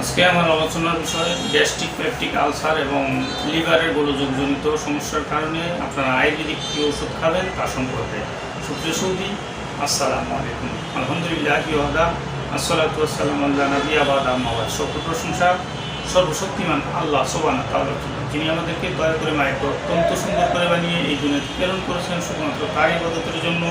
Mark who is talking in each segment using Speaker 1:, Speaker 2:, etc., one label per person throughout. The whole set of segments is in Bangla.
Speaker 1: আজকে আমার আলোচনার বিষয় গ্যাস্ট্রিক পেপটিক আলসার এবং লিভারের গোলযোগজনিত সমস্যার কারণে আপনারা আয়ুর্বেদিক কী ওষুধ খাবেন তা সম্পর্কে সুপ্রিয় সৌদি আসসালামু আলাইকুম। আলহামদুলিল্লাহ ইহাদা আসসালাতু আসসালাম আল্লাহ নবী, আবাদ আহমাবাদ সকল প্রশংসা, সর্বশক্তিমান আল্লাহ সোবানা যিনি আমাদেরকে দয়া করে মায়ের অত্যন্ত সুন্দর করে বানিয়ে এই দিনে প্রেরণ করেছেন শুধুমাত্র তারই ইবাদতের জন্য।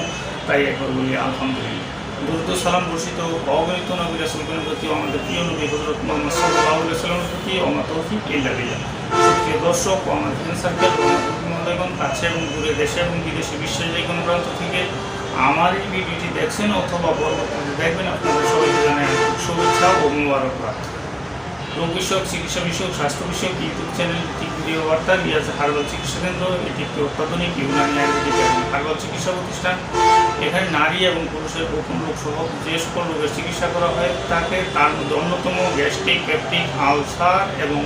Speaker 1: তাই একবার বলি, আলহামদুলিল্লাহ। দুরুদ সালাম বর্ষিত অগণিত নবী রাসুলগণের প্রতি আমাদের প্রিয় নবী হজরত মোহাম্মদ সাল্লাহ সাল্লামের প্রতি আমার তৌফিক ইল্লা বিল্লাহ প্রিয় দর্শক ও আমার ফ্রেন্ড সার্কেল মহোদয়গণ কাছে এবং দূরে দেশে এবং বিদেশে বিশ্বের যে কোনো প্রান্ত থেকে আমার এই ভিডিওটি দেখছেন অথবা পরবর্তীতে দেখবেন, আপনাদের সবাইকে জানাই শুভেচ্ছা ও মুবারকবাদ। রোগ বিষয়ক চিকিৎসা বিষয়ক, স্বাস্থ্য বিষয়ক, ইউটিউব চ্যানেল ভিডিও বার্তা, রিয়াজ হার্বাল চিকিৎসা কেন্দ্র, এটি একটি অত্যাধুনিক ইউনানি আয়ুর্বেদিক হার্বাল চিকিৎসা প্রতিষ্ঠান। এখানে নারী এবং পুরুষের গোপন রোগ সহ যে সকল রোগের চিকিৎসা করা হয়, তাকে তার মধ্যে অন্যতম গ্যাস্ট্রিক, পেপটিক, আলসার এবং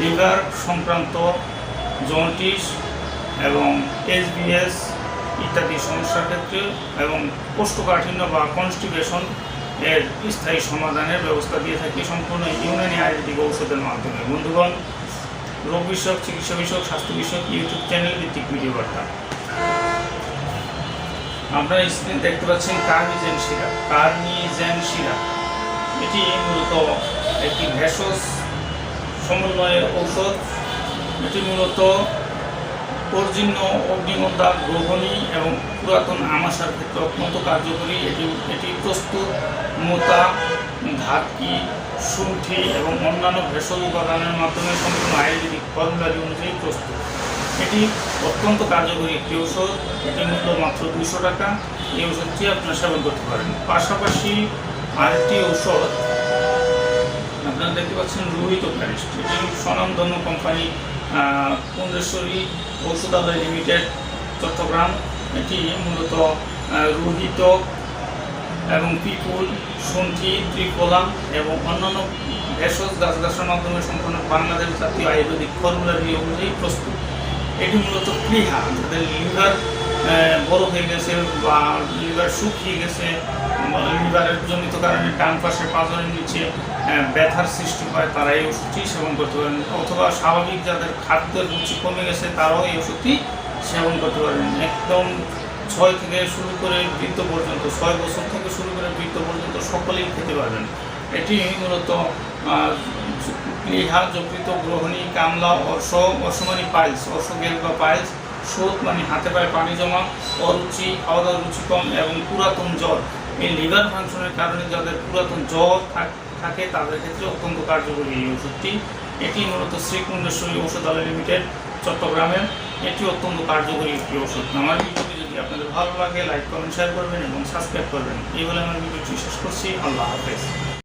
Speaker 1: লিভার সংক্রান্ত জন্টিস এবং এইচবিএস ইত্যাদি সমস্যার ক্ষেত্রে এবং কোষ্ঠকাঠিন্য বা কনস্টিপেশন এর স্থায়ী সমাধানের ব্যবস্থা দিয়ে থাকি সম্পূর্ণ ইউনানি আয়ুর্বেদিক ঔষধের মাধ্যমে। বন্ধুগণ, রোগ বিষয়ক, চিকিৎসা বিষয়ক, স্বাস্থ্য বিষয়ক, ইউটিউব চ্যানেল ভিত্তিক ভিডিও বার্তা। আপনারা স্ক্রিনে দেখতে পাচ্ছেন কার্নিজেন সিরাপ কার্নিজেন শিরা। এটি মূলত একটি ভেষজ সমন্বয়ের ঔষধ। এটি মূলত পর্জন্য অগ্নিমদ্দা গ্রহণী এবং পুরাতন আমাশার ক্ষেত্রে অত্যন্ত কার্যকরী। এটি এটি প্রস্তুত মোতা ধাতকি শুণ্ঠি এবং অন্যান্য ভেষজ উপাদানের মাধ্যমে সম্পূর্ণ আয়ুর্বেদিক ফর্মুলারি অনুযায়ী প্রস্তুত। এটি অত্যন্ত কার্যকরী একটি ঔষধ। এটি মূল্য মাত্র দুশো টাকা। এই ওষুধটি আপনারা সেবন করতে পারেন। পাশাপাশি আরেকটি ঔষধ, আপনারা দেখতে পাচ্ছেন রোহিত প্যারিস্ট এটি স্বনামধন্য কোম্পানি কুন্দেশ্বরী ঔষধালয় লিমিটেড, চট্টগ্রাম। এটি মূলত রোহিত এবং পিপুল, সন্ধি ত্রিপোলা এবং অন্যান্য ভেষজ গাছ গাছের মাধ্যমে সম্পূর্ণ বাংলাদেশ জাতীয় আয়ুর্বেদিক ফর্মুলারি অনুযায়ী প্রস্তুত। এটি মূলত প্লিহা যাদের লিভার বড় হয়ে গেছে বা লিভার শুকিয়ে গেছে লিভারের জনিত কারণে ডান পাশে পাঁচজনের নিচে ব্যথার সৃষ্টি হয়, তারা এই ওষুধটি সেবন করতে পারেন। অথবা স্বাভাবিক যাদের খাদ্যের রুচি কমে গেছে, তারাও এই ওষুধটি সেবন করতে পারেন। একদম ছয় থেকে শুরু করে বৃদ্ধ পর্যন্ত, ছয় বছর থেকে শুরু করে বৃদ্ধ পর্যন্ত সকলেই খেতে পারবেন। এটি মূলত প্লীহা যকৃত গ্রহণী কামলা অর্শ অর্শমানি পাইলস অর্শগেল বা পাইলস শোধ মানে হাতে পায়ে পানি জমা, অরুচি খাওয়া দাওয়ার রুচি কম এবং পুরাতন জ্বর এই লিভার ফাংশনের কারণে যাদের পুরাতন জ্বর থাক- থাকে, তাদের ক্ষেত্রে অত্যন্ত কার্যকরী এই ওষুধটি। এটি মূলত শ্রীকুণ্ডেশ্বরী ঔষধালয় লিমিটেড, চট্টগ্রামের। এটি অত্যন্ত কার্যকরী একটি ওষুধ আমার ভিডিওটি যদি আপনাদের ভালো লাগে, লাইক, কমেন্ট শেয়ার করবেন এবং সাবস্ক্রাইব করবেন। এই বলে আমার ভিডিওটি শেষ করছি। আল্লাহ হাফেজ।